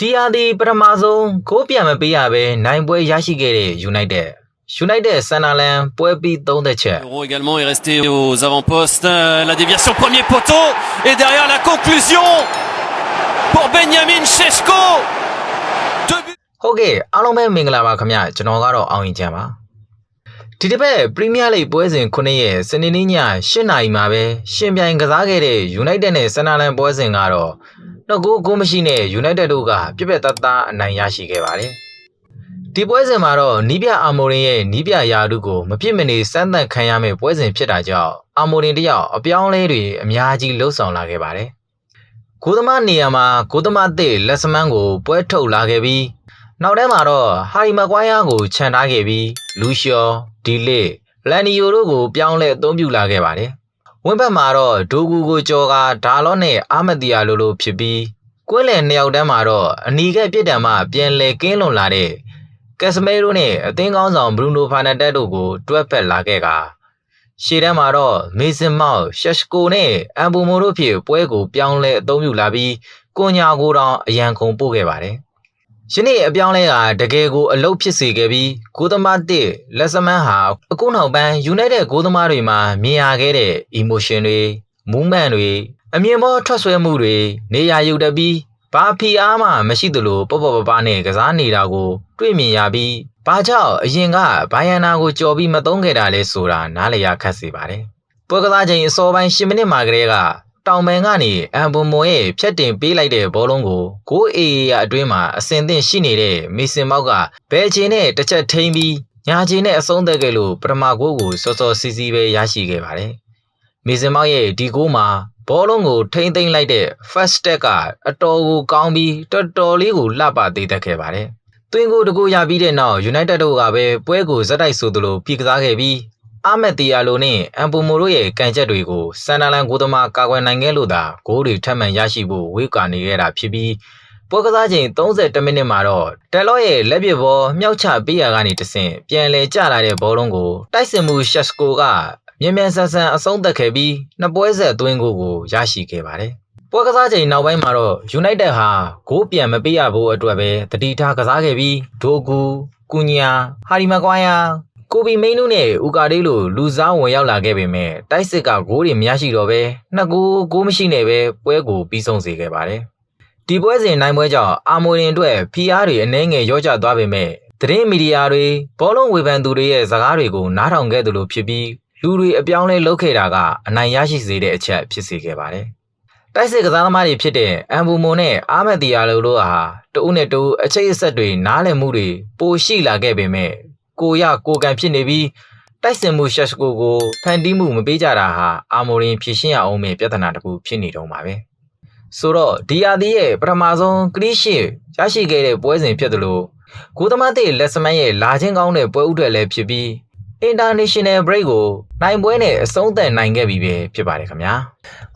ဒီယာဒီပထမဆုံးဂိုးပြန်မပေးရဘဲနိုင်ပွဲရရှိခဲ့တဲ့ United United ဆန်နာလန်ပွဲပြီး3သက်ချက် Euro également est resté aux avant-postes. Euh, La déviation premier poteau et derrière la conclusion pour Benjamin Sheshko. Deux buts. ဟုတ်ကဲ့အားလုံးပဲမင်္ဂလာပါခင်ဗျကျွန်တော်ကတော့အောင်ရင်ချမ်းပါဒီတစ်ပတ်ပရီးမီးယားလိပွဲစဉ်9ရက်စနေနေ့ည8နာရီမှာပဲရှင်ပြိုင်ကစားခဲ့တဲ့ United နဲ့ဆန်နာလန်ပွဲစဉ်ကတော့ တော့ကိုကိုမရှိနဲ့ United တို့ကပြက်ပြက်သားသားအနိုင်ရရှိခဲ့ပါတယ်ဒီပွဲစဉ်မှာတော့နီးပြအာမိုရင်ရဲ့နီးပြယာဒုကိုမဖြစ်မနေစမ်းသပ်ခံရမယ့်ပွဲစဉ်ဖြစ်တာကြောင့်အာမိုရင်တယောက်အပြောင်းအလဲတွေအများကြီးလှုပ်ဆောင်လာခဲ့ပါတယ်ကိုသမားနေရာမှာကိုသမားတစ်လက်စမန်းကိုပွဲထုတ်လာခဲ့ပြီးနောက်ထဲမှာတော့ဟာရီမကွိုင်းယာကိုခြံထားခဲ့ပြီးလူရှော်ဒီလစ်လန်နီယိုတို့ကိုပြောင်းလဲအသုံးပြုလာခဲ့ပါတယ်။ ဝင်းဘက်မှာတော့ဒိုဂူကိုကြော်ကဒါလော့နဲ့အာမတီယာလိုလိုဖြစ်ပြီးကွင်းလယ်နှစ်ယောက်တန်းမှာတော့အနီကပြစ်ဒဏ်မှပြန်လဲကင်းလွန်လာတဲ့ကက်စမဲရိုနဲ့အသင်းကောင်းဆောင်ဘရူနိုဖာနက်တက်တို့ကိုတွဲဖက်လာခဲ့ကရှေ့တန်းမှာတော့မေဆင်မောက်ရှက်ရှကိုနဲ့အမ်ဘူမိုတို့ဖြစ်ပွဲကိုပြောင်းလဲအသုံးပြုလာပြီးကိုညာကိုတောင်အရန်ခုံပို့ခဲ့ပါတယ်။ ယနေ့အပြောင်းလဲကတကယ်ကိုအလုတ်ဖြစ်စေခဲ့ပြီးဂိုးသမားတစ်လက်စမန်းဟာအခုနောက်ပိုင်း United ဂိုးသမားတွေမှာမြင်ရခဲ့တဲ့ emotion တွေ movement တွေအမြင်ပေါ်ထွက်ဆွဲမှုတွေနေရာယူတတ်ပြီးဘာဖီအားမှမရှိသလိုပေါ့ပေါ့ပပနဲ့ကစားနေတာကို တွေ့မြင်ရပြီးဘာကြောင့်အရင်ကဘိုင်ယန်နာကိုကြော်ပြီးမသုံးခဲ့တာလဲဆိုတာနားလည်ရခက်စေပါတယ်။ပွဲကစားချိန်အစောပိုင်း10မိနစ်မှာကတည်းက တောင်ပန်ကနေအမ်ဘွန်မွန်ရဲ့ဖြတ်တင်ပေးလိုက်တဲ့ဘောလုံးကိုဂိုးအေးရအတွင်းမှာအစင်သင့်ရှိနေတဲ့မေစင်မောက်ကဘယ်ချင်နဲ့တစ်ချက်ထိမ့်ပြီးညာချင်နဲ့အဆုံးသက်ခဲ့လို့ပထမဂိုးကိုစောစောစီးစီးပဲရရှိခဲ့ပါတယ်။မေစင်မောက်ရဲ့ဒီဂိုးမှာဘောလုံးကိုထိမ့်သိမ့်လိုက်တဲ့ first step ကအတော်ကိုကောင်းပြီးတော်တော်လေးကိုလှပသေးတတ်ခဲ့ပါတယ်။သွင်းကိုတကူရပြီးတဲ့နောက် United တို့ကပဲပွဲကိုဇက်တိုက်ဆိုသလိုပြကစားခဲ့ပြီး အာမက်တီယာလိုနဲ့အမ်ပူမိုတို့ရဲ့ကန်ချက်တွေကိုဆန်နာလန်ကိုသမားကာကွယ်နိုင်ခဲ့လို့သာဂိုးတွေထပ်မံရရှိဖို့ဝေးကာနေခဲ့တာဖြစ်ပြီးပွဲကစားချိန်30မိနစ်မှာတော့တယ်လော့ရဲ့လက်ပစ်ဘောမြောက်ချပေးရာကနေတဆင့်ပြန်လဲကျလာတဲ့ဘောလုံးကိုတိုက်စင်မှုရှက်စကိုကမြန်မြန်ဆန်ဆန်အဆုံးသတ်ခဲ့ပြီးနှစ်ပွဲဆက်သွင်းကိုကိုရရှိခဲ့ပါတယ်ပွဲကစားချိန်နောက်ပိုင်းမှာတော့ United ဟာဂိုးပြန်မပေးရဖို့အတွက်ပဲတတိထားကစားခဲ့ပြီးဒိုဂူကူညာဟာရီမကွိုင်းယာ ကိုဘီမိန်နုနဲ့ဦးကာဒေးလိုလူစားဝင်ရောက်လာခဲ့ပေမဲ့တိုက်စစ်ကဂိုးတွေမရရှိတော့ပဲနှစ်ဂိုးဂိုးမရှိနဲ့ပဲပွဲကိုပြီးဆုံးစေခဲ့ပါတယ်။ဒီပွဲစဉ်နိုင်ပွဲကြောင့်အာမိုရင်အတွက်ဖီအားတွေအနှဲငယ်ရောကျသွားပေမဲ့သတင်းမီဒီယာတွေဘောလုံးဝေဖန်သူတွေရဲ့စကားတွေကိုနားထောင်ခဲ့သလိုဖြစ်ပြီးလူတွေအပြောင်းလဲလုပ်ခဲ့တာကအနိုင်ရရှိစေတဲ့အချက်ဖြစ်စေခဲ့ပါတယ်။တိုက်စစ်ကစားသမားတွေဖြစ်တဲ့အမ်ဘူမွန်နဲ့အာမက်တီယာလိုတို့ဟာတဦးနဲ့တဦးအချိတ်အဆက်တွေနားလည်မှုတွေပိုရှိလာခဲ့ပေမဲ့ ကိုရကိုကန်ဖြစ်နေပြီးတိုက်စင်မှုရှက်စကိုကိုဖန်တီးမှုမပေးကြတာဟာအာမိုရင်ဖြည့်ရှင်းရအောင်မဲ့ပြဿနာတစ်ခုဖြစ်နေတော့မှာပဲဆိုတော့ဒီယာဒီရဲ့ပထမဆုံးကရစ်ရှစ်ရရှိခဲ့တဲ့ပွဲစဉ်ဖြစ်တယ်လို့ကိုသမားတဲ့လက်စမန်ရဲ့လာချင်းကောင်းတဲ့ပွဲဥတွေလည်းဖြစ်ပြီး International Break ကိုနိုင်ပွဲနဲ့အဆုံးသတ်နိုင်ခဲ့ပြီပဲဖြစ်ပါတယ်ခင်ဗျာ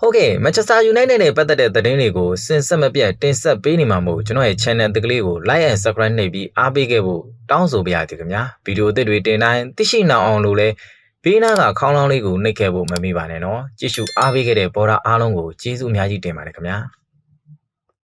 ဟုတ်ကဲ့ Manchester United နဲ့ပတ်သက်တဲ့သတင်းတွေကိုစင်ဆက်မပြတ်တင်ဆက်ပေးနေမှာမို့ကျွန်တော်ရဲ့ channel အသစ်ကလေးကို like and subscribe နှိပ်ပြီးအားပေးခဲ့ဖို့တောင်းဆိုပါရစေခင်ဗျာဗီဒီယိုအသစ်တွေတင်တိုင်းသိရှိနိုင်အောင်လို့လဲဘေးနားကခေါင်းလောင်းလေးကိုနှိပ်ခဲ့ဖို့မမေ့ပါနဲ့နော်ကြည့်ရှုအားပေးခဲ့တဲ့ပေါ်တာအားလုံးကိုကျေးဇူးအများကြီးတင်ပါတယ်ခင်ဗျာ